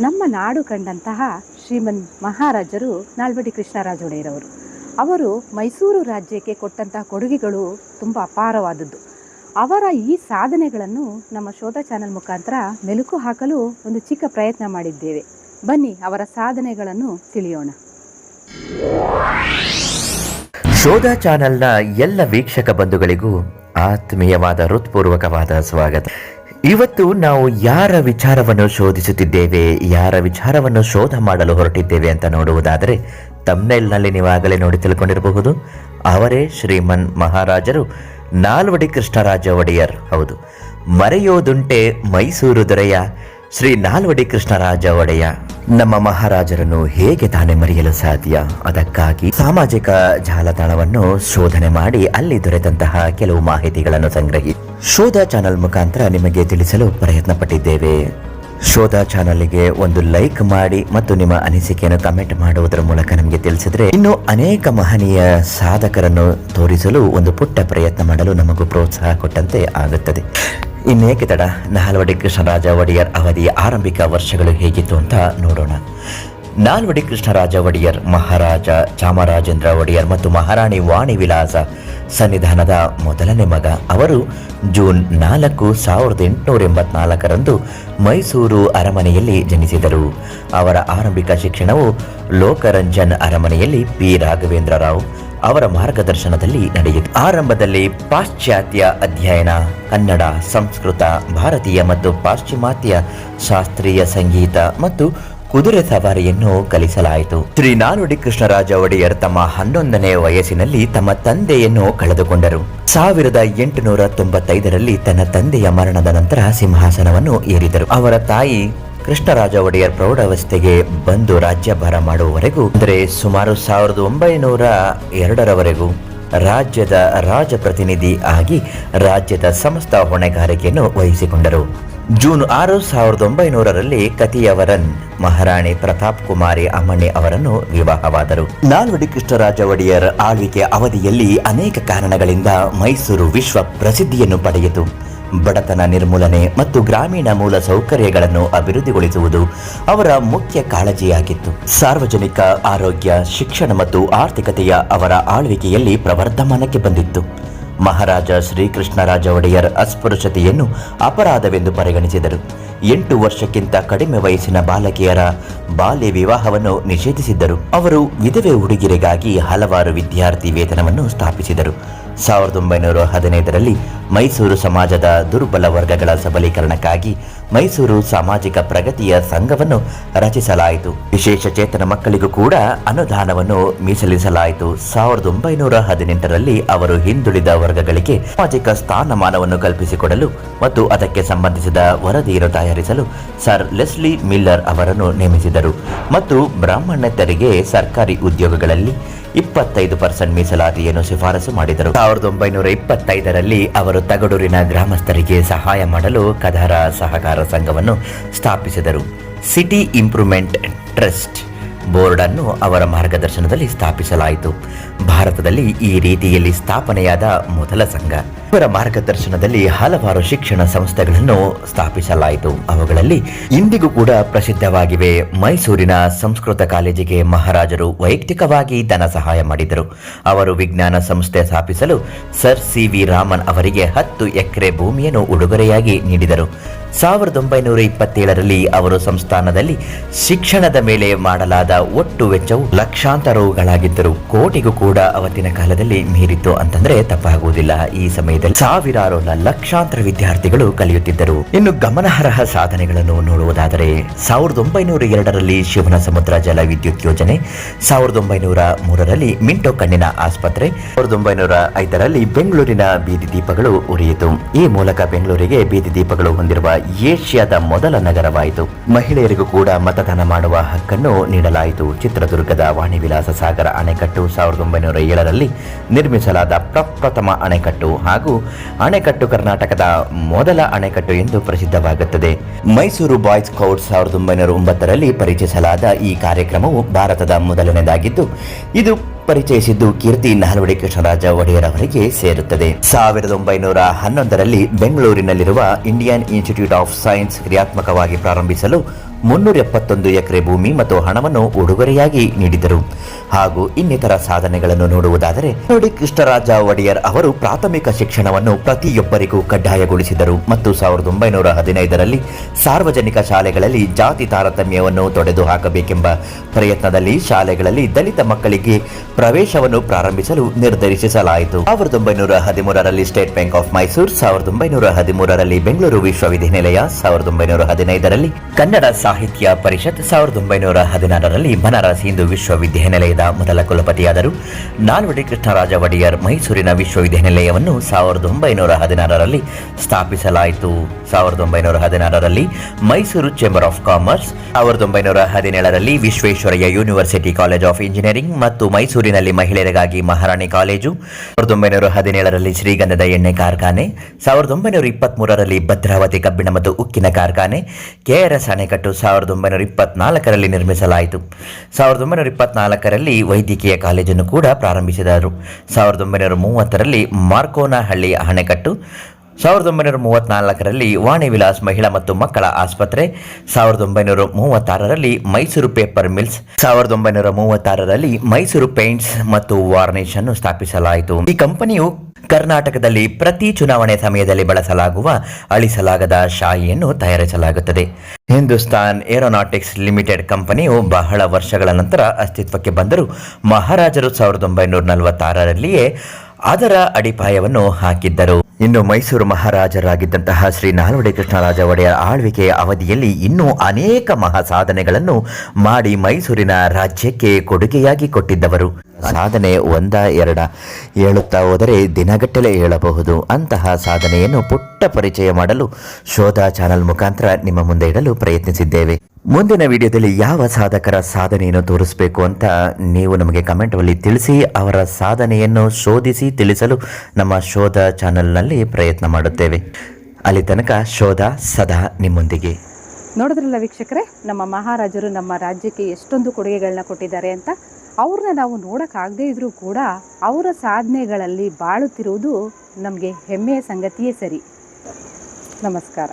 ನಮ್ಮ ನಾಡು ಕಂಡಂತಹ ಶ್ರೀಮನ್ ಮಹಾರಾಜರು ನಾಲ್ವಡಿ ಕೃಷ್ಣರಾಜ ಒಡೆಯರವರು. ಅವರು ಮೈಸೂರು ರಾಜ್ಯಕ್ಕೆ ಕೊಟ್ಟಂತಹ ಕೊಡುಗೆಗಳು ತುಂಬ ಅಪಾರವಾದದ್ದು. ಅವರ ಈ ಸಾಧನೆಗಳನ್ನು ನಮ್ಮ ಶೋಧ ಚಾನೆಲ್ ಮುಖಾಂತರ ಮೆಲುಕು ಹಾಕಲು ಒಂದು ಚಿಕ್ಕ ಪ್ರಯತ್ನ ಮಾಡಿದ್ದೇವೆ. ಬನ್ನಿ ಅವರ ಸಾಧನೆಗಳನ್ನು ತಿಳಿಯೋಣ. ಶೋಧ ಚಾನೆಲ್ನ ಎಲ್ಲ ವೀಕ್ಷಕ ಬಂಧುಗಳಿಗೂ ಆತ್ಮೀಯವಾದ ಹೃತ್ಪೂರ್ವಕವಾದ ಸ್ವಾಗತ. ಇವತ್ತು ನಾವು ಯಾರ ವಿಚಾರವನ್ನು ಶೋಧಿಸುತ್ತಿದ್ದೇವೆ, ಯಾರ ವಿಚಾರವನ್ನು ಶೋಧ ಮಾಡಲು ಹೊರಟಿದ್ದೇವೆ ಅಂತ ನೋಡುವುದಾದರೆ ತಮ್ನೆಲ್ನಲ್ಲಿ ನೀವಾಗಲೇ ನೋಡಿ ತಿಳ್ಕೊಂಡಿರಬಹುದು. ಅವರೇ ಶ್ರೀಮನ್ ಮಹಾರಾಜರು, ನಾಲ್ವಡಿ ಕೃಷ್ಣರಾಜ ಒಡೆಯರ್. ಹೌದು, ಮರೆಯೋದುಂಟೆ ಮೈಸೂರು ದೊರೆಯ ಶ್ರೀ ನಾಲ್ವಡಿ ಕೃಷ್ಣರಾಜ ಒಡೆಯ. ನಮ್ಮ ಮಹಾರಾಜರನ್ನು ಹೇಗೆ ತಾನೇ ಮರೆಯಲು ಸಾಧ್ಯ? ಅದಕ್ಕಾಗಿ ಸಾಮಾಜಿಕ ಜಾಲತಾಣವನ್ನು ಶೋಧನೆ ಮಾಡಿ ಅಲ್ಲಿ ದೊರೆತಂತಹ ಕೆಲವು ಮಾಹಿತಿಗಳನ್ನು ಸಂಗ್ರಹಿ ಶೋಧ ಚಾನೆಲ್ ಮುಖಾಂತರ ನಿಮಗೆ ತಿಳಿಸಲು ಪ್ರಯತ್ನ ಪಟ್ಟಿದ್ದೇವೆ ಶೋಧ ಚಾನಲ್ಗೆ ಒಂದು ಲೈಕ್ ಮಾಡಿ ಮತ್ತು ನಿಮ್ಮ ಅನಿಸಿಕೆಯನ್ನು ಕಮೆಂಟ್ ಮಾಡುವುದರ ಮೂಲಕ ನಮಗೆ ತಿಳಿಸಿದ್ರೆ ಇನ್ನು ಅನೇಕ ಮಹನೀಯ ಸಾಧಕರನ್ನು ತೋರಿಸಲು ಒಂದು ಪುಟ್ಟ ಪ್ರಯತ್ನ ಮಾಡಲು ನಮಗೂ ಪ್ರೋತ್ಸಾಹ ಕೊಟ್ಟಂತೆ ಆಗುತ್ತದೆ. ಇನ್ನೇಕೆ ತಡ ನಾಲ್ವಡಿ ಕೃಷ್ಣರಾಜ ಒಡೆಯರ್ ಅವಧಿಯ ಆರಂಭಿಕ ವರ್ಷಗಳು ಹೇಗಿತ್ತು ಅಂತ ನೋಡೋಣ. ನಾಲ್ವಡಿ ಕೃಷ್ಣರಾಜ ಒಡೆಯರ್, ಮಹಾರಾಜ ಚಾಮರಾಜೇಂದ್ರ ಒಡೆಯರ್ ಮತ್ತು ಮಹಾರಾಣಿ ವಾಣಿ ವಿಲಾಸ ಸನ್ನಿಧಾನದ ಮೊದಲನೇ ಮಗ. ಅವರು ಜೂನ್ ನಾಲ್ಕು ಸಾವಿರದ ಎಂಟುನೂರ ಎಂಬತ್ನಾಲ್ಕರಂದು ಮೈಸೂರು ಅರಮನೆಯಲ್ಲಿ ಜನಿಸಿದರು. ಅವರ ಆರಂಭಿಕ ಶಿಕ್ಷಣವು ಲೋಕರಂಜನ್ ಅರಮನೆಯಲ್ಲಿ ಪಿ ರಾಘವೇಂದ್ರ ರಾವ್ ಅವರ ಮಾರ್ಗದರ್ಶನದಲ್ಲಿ ನಡೆಯಿತು ಆರಂಭದಲ್ಲಿ ಪಾಶ್ಚಾತ್ಯ ಅಧ್ಯಯನ, ಕನ್ನಡ, ಸಂಸ್ಕೃತ, ಭಾರತೀಯ ಮತ್ತು ಪಾಶ್ಚಿಮಾತ್ಯ ಶಾಸ್ತ್ರೀಯ ಸಂಗೀತ ಮತ್ತು ಕುದುರೆ ಸವಾರಿಯನ್ನು ಕಲಿಸಲಾಯಿತು. ಶ್ರೀ ನಾನುಡಿ ಕೃಷ್ಣರಾಜ ಒಡೆಯರ್ ತಮ್ಮ ಹನ್ನೊಂದನೇ ವಯಸ್ಸಿನಲ್ಲಿ ತಮ್ಮ ತಂದೆಯನ್ನು ಕಳೆದುಕೊಂಡರು. ಸಾವಿರದ ಎಂಟುನೂರ ತೊಂಬತ್ತೈದರಲ್ಲಿ ತನ್ನ ತಂದೆಯ ಮರಣದ ನಂತರ ಸಿಂಹಾಸನವನ್ನು ಏರಿದರು. ಅವರ ತಾಯಿ ಕೃಷ್ಣರಾಜ ಒಡೆಯರ್ ಪ್ರೌಢಾವಸ್ಥೆಗೆ ಬಂದು ರಾಜ್ಯಭಾರ ಮಾಡುವವರೆಗೂ, ಅಂದರೆ ಸುಮಾರು ಸಾವಿರದ ಒಂಬೈನೂರ ಎರಡರವರೆಗೂ ರಾಜ್ಯದ ರಾಜಪ್ರತಿನಿಧಿ ಆಗಿ ರಾಜ್ಯದ ಸಮಸ್ತ ಹೊಣೆಗಾರಿಕೆಯನ್ನು ವಹಿಸಿಕೊಂಡರು. ಜೂನ್ ಆರು ಸಾವಿರದ ಒಂಬೈನೂರರಲ್ಲಿ ಕತಿಯವರನ್ ಮಹಾರಾಣಿ ಪ್ರತಾಪ್ ಕುಮಾರಿ ಅಮ್ಮಣ್ಣಿ ಅವರನ್ನು ವಿವಾಹವಾದರು. ನಾಲ್ವಡಿ ಕೃಷ್ಣರಾಜ ಒಡೆಯರ್ ಆಳ್ವಿಕೆ ಅವಧಿಯಲ್ಲಿ ಅನೇಕ ಕಾರಣಗಳಿಂದ ಮೈಸೂರು ವಿಶ್ವ ಪ್ರಸಿದ್ಧಿಯನ್ನು ಪಡೆಯಿತು. ಬಡತನ ನಿರ್ಮೂಲನೆ ಮತ್ತು ಗ್ರಾಮೀಣ ಮೂಲ ಸೌಕರ್ಯಗಳನ್ನು ಅಭಿವೃದ್ಧಿಗೊಳಿಸುವುದು ಅವರ ಮುಖ್ಯ ಕಾಳಜಿಯಾಗಿತ್ತು. ಸಾರ್ವಜನಿಕ ಆರೋಗ್ಯ, ಶಿಕ್ಷಣ ಮತ್ತು ಆರ್ಥಿಕತೆಯ ಅವರ ಆಳ್ವಿಕೆಯಲ್ಲಿ ಪ್ರವರ್ಧಮಾನಕ್ಕೆ ಬಂದಿತ್ತು. ಮಹಾರಾಜ ಶ್ರೀಕೃಷ್ಣರಾಜ ಒಡೆಯರ್ ಅಸ್ಪೃಶ್ಯತೆಯನ್ನು ಅಪರಾಧವೆಂದು ಪರಿಗಣಿಸಿದರು. ಎಂಟು ವರ್ಷಕ್ಕಿಂತ ಕಡಿಮೆ ವಯಸ್ಸಿನ ಬಾಲಕಿಯರ ಬಾಲ್ಯ ವಿವಾಹವನ್ನು ನಿಷೇಧಿಸಿದ್ದರು. ಅವರು ವಿಧವೆ ಹುಡುಗಿರಿಗಾಗಿ ಹಲವಾರು ವಿದ್ಯಾರ್ಥಿ ವೇತನವನ್ನು ಸ್ಥಾಪಿಸಿದರು. ಸಾವಿರದ ಒಂಬೈನೂರ ಹದಿನೈದರಲ್ಲಿ ಮೈಸೂರು ಸಮಾಜದ ದುರ್ಬಲ ವರ್ಗಗಳ ಸಬಲೀಕರಣಕ್ಕಾಗಿ ಮೈಸೂರು ಸಾಮಾಜಿಕ ಪ್ರಗತಿಯ ಸಂಘವನ್ನು ರಚಿಸಲಾಯಿತು. ವಿಶೇಷ ಚೇತನ ಮಕ್ಕಳಿಗೂ ಕೂಡ ಅನುದಾನವನ್ನು ಮೀಸಲಿಸಲಾಯಿತು. ಸಾವಿರದ ಒಂಬೈನೂರ ಹದಿನೆಂಟರಲ್ಲಿ ಅವರು ಹಿಂದುಳಿದ ವರ್ಗಗಳಿಗೆ ಸಾಮಾಜಿಕ ಸ್ಥಾನಮಾನವನ್ನು ಕಲ್ಪಿಸಿಕೊಡಲು ಮತ್ತು ಅದಕ್ಕೆ ಸಂಬಂಧಿಸಿದ ವರದಿಯನ್ನು ತಯಾರಿಸಲು ಸರ್ ಲೆಸ್ಲಿ ಮಿಲ್ಲರ್ ಅವರನ್ನು ನೇಮಿಸಿದರು. ಮತ್ತು ಬ್ರಾಹ್ಮಣ್ಯತರಿಗೆ ಸರ್ಕಾರಿ ಉದ್ಯೋಗಗಳಲ್ಲಿ ಇಪ್ಪತ್ತೈದು ಪರ್ಸೆಂಟ್ ಮೀಸಲಾತಿಯನ್ನು ಶಿಫಾರಸು ಮಾಡಿದರು. ಸಾವಿರದ ಒಂಬೈನೂರ ಇಪ್ಪತ್ತೈದರಲ್ಲಿ ಅವರು ತಗಡೂರಿನ ಗ್ರಾಮಸ್ಥರಿಗೆ ಸಹಾಯ ಮಾಡಲು ಕದರ ಸಹಕಾರ ಸಂಘವನ್ನು ಸ್ಥಾಪಿಸಿದರು. ಸಿಟಿ ಇಂಪ್ರೂವ್ಮೆಂಟ್ ಟ್ರಸ್ಟ್ ಬೋರ್ಡ್ ಅನ್ನು ಅವರ ಮಾರ್ಗದರ್ಶನದಲ್ಲಿ ಸ್ಥಾಪಿಸಲಾಯಿತು. ಭಾರತದಲ್ಲಿ ಈ ರೀತಿಯಲ್ಲಿ ಸ್ಥಾಪನೆಯಾದ ಮೊದಲ ಸಂಘ. ಇವರ ಮಾರ್ಗದರ್ಶನದಲ್ಲಿ ಹಲವಾರು ಶಿಕ್ಷಣ ಸಂಸ್ಥೆಗಳನ್ನು ಸ್ಥಾಪಿಸಲಾಯಿತು. ಅವುಗಳಲ್ಲಿ ಇಂದಿಗೂ ಕೂಡ ಪ್ರಸಿದ್ಧವಾಗಿವೆ. ಮೈಸೂರಿನ ಸಂಸ್ಕೃತ ಕಾಲೇಜಿಗೆ ಮಹಾರಾಜರು ವೈಯಕ್ತಿಕವಾಗಿ ಧನ ಸಹಾಯ ಮಾಡಿದರು. ಅವರು ವಿಜ್ಞಾನ ಸಂಸ್ಥೆ ಸ್ಥಾಪಿಸಲು ಸರ್ ಸಿ ವಿ ರಾಮನ್ ಅವರಿಗೆ ಹತ್ತು ಎಕರೆ ಭೂಮಿಯನ್ನು ಉಡುಗೊರೆಯಾಗಿ ನೀಡಿದರು. ಸಾವಿರದ ಒಂಬೈನೂರ ಇಪ್ಪತ್ತೇಳರಲ್ಲಿ ಅವರು ಸಂಸ್ಥಾನದಲ್ಲಿ ಶಿಕ್ಷಣದ ಮೇಲೆ ಮಾಡಲಾದ ಒಟ್ಟು ವೆಚ್ಚವು ಲಕ್ಷಾಂತರಗಳಾಗಿದ್ದರು ಕೋಟಿಗೂ ಕೂಡ ಅವತ್ತಿನ ಕಾಲದಲ್ಲಿ ಮೀರಿತ್ತು ಅಂತಂದ್ರೆ ತಪ್ಪಾಗುವುದಿಲ್ಲ. ಈ ಸಮಯದಲ್ಲಿ ಸಾವಿರಾರು ಲಕ್ಷಾಂತರ ವಿದ್ಯಾರ್ಥಿಗಳು ಕಲಿಯುತ್ತಿದ್ದರು. ಇನ್ನು ಗಮನಾರ್ಹ ಸಾಧನೆಗಳನ್ನು ನೋಡುವುದಾದರೆ, ಸಾವಿರದ ಒಂಬೈನೂರ ಎರಡರಲ್ಲಿ ಶಿವನ ಸಮುದ್ರ ಜಲ ವಿದ್ಯುತ್ ಯೋಜನೆ, ಸಾವಿರದ ಒಂಬೈನೂರ ಮೂರರಲ್ಲಿ ಮಿಂಟೋ ಕಣ್ಣಿನ ಆಸ್ಪತ್ರೆ, ಸಾವಿರದ ಒಂಬೈನೂರ ಐದರಲ್ಲಿ ಬೆಂಗಳೂರಿನ ಬೀದಿ ದೀಪಗಳು ಉರಿಯಿತು. ಈ ಮೂಲಕ ಬೆಂಗಳೂರಿಗೆ ಬೀದಿ ದೀಪಗಳು ಹೊಂದಿರುವ ಏಷ್ಯಾದ ಮೊದಲ ನಗರವಾಯಿತು. ಮಹಿಳೆಯರಿಗೂ ಕೂಡ ಮತದಾನ ಮಾಡುವ ಹಕ್ಕನ್ನು ನೀಡಲಾಯಿತು. ಚಿತ್ರದುರ್ಗದ ವಾಣಿ ವಿಲಾಸ ಸಾಗರ ಅಣೆಕಟ್ಟು ಸಾವಿರದ ಒಂಬೈನೂರ ಏಳರಲ್ಲಿ ನಿರ್ಮಿಸಲಾದ ಪ್ರಪ್ರಥಮ ಅಣೆಕಟ್ಟು ಹಾಗೂ ಅಣೆಕಟ್ಟು ಕರ್ನಾಟಕದ ಮೊದಲ ಅಣೆಕಟ್ಟು ಎಂದು ಪ್ರಸಿದ್ಧವಾಗುತ್ತದೆ. ಮೈಸೂರು ಬಾಯ್ಸ್ ಸ್ಕೌಟ್ ಸಾವಿರದ ಒಂಬೈನೂರ ಒಂಬತ್ತರಲ್ಲಿ ಪರಿಚಯಿಸಲಾದ ಈ ಕಾರ್ಯಕ್ರಮವು ಭಾರತದ ಮೊದಲನೇದಾಗಿದ್ದು ಇದು ಪರಿಚಯಿಸಿದ್ದು ಕೀರ್ತಿ ನಾಲ್ವಡಿ ಕೃಷ್ಣರಾಜ ಒಡೆಯರ್ ಅವರಿಗೆ ಸೇರುತ್ತದೆ. ಸಾವಿರದ ಒಂಬೈನೂರ ಹನ್ನೊಂದರಲ್ಲಿ ಬೆಂಗಳೂರಿನಲ್ಲಿರುವ ಇಂಡಿಯನ್ ಇನ್ಸ್ಟಿಟ್ಯೂಟ್ ಆಫ್ ಸೈನ್ಸ್ ಕ್ರಿಯಾತ್ಮಕವಾಗಿ ಪ್ರಾರಂಭಿಸಲು ಮುನ್ನೂರ ಎಪ್ಪತ್ತೊಂದು ಎಕರೆ ಭೂಮಿ ಮತ್ತು ಹಣವನ್ನು ಉಡುಗೊರೆಯಾಗಿ ನೀಡಿದರು. ಹಾಗೂ ಇನ್ನಿತರ ಸಾಧನೆಗಳನ್ನು ನೋಡುವುದಾದರೆ, ನೋಡಿ ಕೃಷ್ಣರಾಜ ಒಡೆಯರ್ ಅವರು ಪ್ರಾಥಮಿಕ ಶಿಕ್ಷಣವನ್ನು ಪ್ರತಿಯೊಬ್ಬರಿಗೂ ಕಡ್ಡಾಯಗೊಳಿಸಿದರು. ಮತ್ತು ಸಾವಿರದ ಒಂಬೈನೂರ ಹದಿನೈದರಲ್ಲಿ ಸಾರ್ವಜನಿಕ ಶಾಲೆಗಳಲ್ಲಿ ಜಾತಿ ತಾರತಮ್ಯವನ್ನು ತೊಡೆದು ಹಾಕಬೇಕೆಂಬ ಪ್ರಯತ್ನದಲ್ಲಿ ಶಾಲೆಗಳಲ್ಲಿ ದಲಿತ ಮಕ್ಕಳಿಗೆ ಪ್ರವೇಶವನ್ನು ಪ್ರಾರಂಭಿಸಲು ನಿರ್ಧರಿಸಲಾಯಿತು. ಸಾವಿರದ ಒಂಬೈನೂರ ಹದಿಮೂರರಲ್ಲಿ ಸ್ಟೇಟ್ ಬ್ಯಾಂಕ್ ಆಫ್ ಮೈಸೂರು, ಸಾವಿರದ ಒಂಬೈನೂರ ಹದಿಮೂರರಲ್ಲಿ ಬೆಂಗಳೂರು ವಿಶ್ವವಿದ್ಯಾನಿಲಯ, ಸಾವಿರದ ಒಂಬೈನೂರ ಹದಿನೈದರಲ್ಲಿ ಕನ್ನಡ ಸಾಹಿತ್ಯ ಪರಿಷತ್ ಸಾವಿರದ ಒಂಬೈನೂರ ಹದಿನಾರರಲ್ಲಿ ಬನಾರಸ್ ಹಿಂದೂ ವಿಶ್ವವಿದ್ಯಾನಿಲಯದ ಮೊದಲ ಕುಲಪತಿಯಾದರು. ನಾಲ್ವಡಿ ಕೃಷ್ಣರಾಜ ಒಡೆಯರ್ ಮೈಸೂರಿನ ವಿಶ್ವವಿದ್ಯಾನಿಲಯವನ್ನು ಸಾವಿರದ ಒಂಬೈನೂರ ಹದಿನಾರರಲ್ಲಿ ಸ್ಥಾಪಿಸಲಾಯಿತು. ಸಾವಿರದ ಒಂಬೈನೂರ ಹದಿನಾರರಲ್ಲಿ ಮೈಸೂರು ಚೇಂಬರ್ ಆಫ್ ಕಾಮರ್ಸ್ ಸಾವಿರದ ಒಂಬೈನೂರ ಹದಿನೇಳರಲ್ಲಿ Visvesvaraya university college of engineering ಮತ್ತು ಮೈಸೂರಿನಲ್ಲಿ ಮಹಿಳೆಯರಿಗಾಗಿ ಮಹಾರಾಣಿ ಕಾಲೇಜು, ಸಾವಿರದ ಒಂಬೈನೂರ ಹದಿನೇಳರಲ್ಲಿ ಶ್ರೀಗಂಧದ ಎಣ್ಣೆ ಕಾರ್ಖಾನೆ, ಸಾವಿರದ ಒಂಬೈನೂರ ಇಪ್ಪತ್ಮೂರರಲ್ಲಿ ಭದ್ರಾವತಿ ಕಬ್ಬಿಣ ಮತ್ತು ಉಕ್ಕಿನ ಕಾರ್ಖಾನೆ ಕೆಆರ್ಎಸ್ ಅಣೆಕಟ್ಟು ಸಾವಿರದ ಒಂಬೈನೂರ ಇಪ್ಪತ್ನಾಲ್ಕರಲ್ಲಿ ನಿರ್ಮಿಸಲಾಯಿತು. ಸಾವಿರದ ಒಂಬೈನೂರ ಇಪ್ಪತ್ನಾಲ್ಕರಲ್ಲಿ ವೈದ್ಯಕೀಯ ಕಾಲೇಜನ್ನು ಕೂಡ ಪ್ರಾರಂಭಿಸಿದರು. ಸಾವಿರದ ಒಂಬೈನೂರ ಮೂವತ್ತರಲ್ಲಿ ಮಾರ್ಕೋನಹಳ್ಳಿ ಅಣೆಕಟ್ಟು. ಸಾವಿರದ ಒಂಬೈನೂರ ಮೂವತ್ತ್ನಾಲ್ಕರಲ್ಲಿ ವಾಣಿ ವಿಲಾಸ್ ಮಹಿಳಾ ಮತ್ತು ಮಕ್ಕಳ ಆಸ್ಪತ್ರೆ. ಸಾವಿರದ ಒಂಬೈನೂರ ಮೂವತ್ತಾರರಲ್ಲಿ ಮೈಸೂರು ಪೇಪರ್ ಮಿಲ್ಸ್. ಸಾವಿರದ ಒಂಬೈನೂರ ಮೂವತ್ತಾರರಲ್ಲಿ ಮೈಸೂರು ಪೇಂಟ್ಸ್ ಮತ್ತು ವಾರ್ನಿಶ್ ಅನ್ನು ಸ್ಥಾಪಿಸಲಾಯಿತು. ಈ ಕಂಪನಿಯು ಕರ್ನಾಟಕದಲ್ಲಿ ಪ್ರತಿ ಚುನಾವಣೆ ಸಮಯದಲ್ಲಿ ಬಳಸಲಾಗುವ ಅಳಿಸಲಾಗದ ಶಾಯಿಯನ್ನು ತಯಾರಿಸಲಾಗುತ್ತದೆ. ಹಿಂದೂಸ್ತಾನ್ ಏರೋನಾಟಿಕ್ಸ್ ಲಿಮಿಟೆಡ್ ಕಂಪನಿಯು ಬಹಳ ವರ್ಷಗಳ ನಂತರ ಅಸ್ತಿತ್ವಕ್ಕೆ ಬಂದರೂ ಮಹಾರಾಜರು ಸಾವಿರದ ಒಂಬೈನೂರ ನಲವತ್ತಾರರಲ್ಲಿಯೇ ಅದರ ಅಡಿಪಾಯವನ್ನು ಹಾಕಿದ್ದರು. ಇನ್ನು ಮೈಸೂರು ಮಹಾರಾಜರಾಗಿದ್ದಂತಹ ಶ್ರೀ ನಾಲ್ವಡಿ ಕೃಷ್ಣರಾಜ ಒಡೆಯರ್ ಆಳ್ವಿಕೆಯ ಅವಧಿಯಲ್ಲಿ ಇನ್ನೂ ಅನೇಕ ಮಹಾ ಸಾಧನೆಗಳನ್ನು ಮಾಡಿ ಮೈಸೂರಿನ ರಾಜ್ಯಕ್ಕೆ ಕೊಡುಗೆಯಾಗಿ ಕೊಟ್ಟಿದ್ದವರು. ಸಾಧನೆ ಒಂದ ಎರಡ ಹೇಳುತ್ತಾ ಹೋದರೆ ದಿನಗಟ್ಟಲೆ ಹೇಳಬಹುದು. ಅಂತಹ ಸಾಧನೆಯನ್ನು ಪುಟ್ಟ ಪರಿಚಯ ಮಾಡಲು ಶೋಧ ಚಾನಲ್ ಮುಖಾಂತರ ನಿಮ್ಮ ಮುಂದೆ ಇಡಲು ಪ್ರಯತ್ನಿಸಿದ್ದೇವೆ. ಮುಂದಿನ ವಿಡಿಯೋದಲ್ಲಿ ಯಾವ ಸಾಧಕರ ಸಾಧನೆಯನ್ನು ತೋರಿಸಬೇಕು ಅಂತ ನೀವು ನಮಗೆ ಕಮೆಂಟಲ್ಲಿ ತಿಳಿಸಿ, ಅವರ ಸಾಧನೆಯನ್ನು ಶೋಧಿಸಿ, ತಿಳಿಸಲು ನಮ್ಮ ಶೋಧ ಚಾನೆಲ್ನಲ್ಲಿ ಪ್ರಯತ್ನ ಮಾಡುತ್ತೇವೆ. ಅಲ್ಲಿ ತನಕ ಶೋಧ ಸದಾ ನಿಮ್ಮೊಂದಿಗೆ. ನೋಡಿದ್ರಲ್ಲ ವೀಕ್ಷಕರೇ, ನಮ್ಮ ಮಹಾರಾಜರು ನಮ್ಮ ರಾಜ್ಯಕ್ಕೆ ಎಷ್ಟೊಂದು ಕೊಡುಗೆಗಳನ್ನ ಕೊಟ್ಟಿದ್ದಾರೆ ಅಂತ? ಅವ್ರನ್ನ ನಾವು ನೋಡೋಕ್ಕಾಗದೇ ಇದ್ರೂ ಕೂಡ ಅವರ ಸಾಧನೆಗಳಲ್ಲಿ ಬಾಳುತ್ತಿರುವುದು ನಮಗೆ ಹೆಮ್ಮೆಯ ಸಂಗತಿಯೇ ಸರಿ. ನಮಸ್ಕಾರ.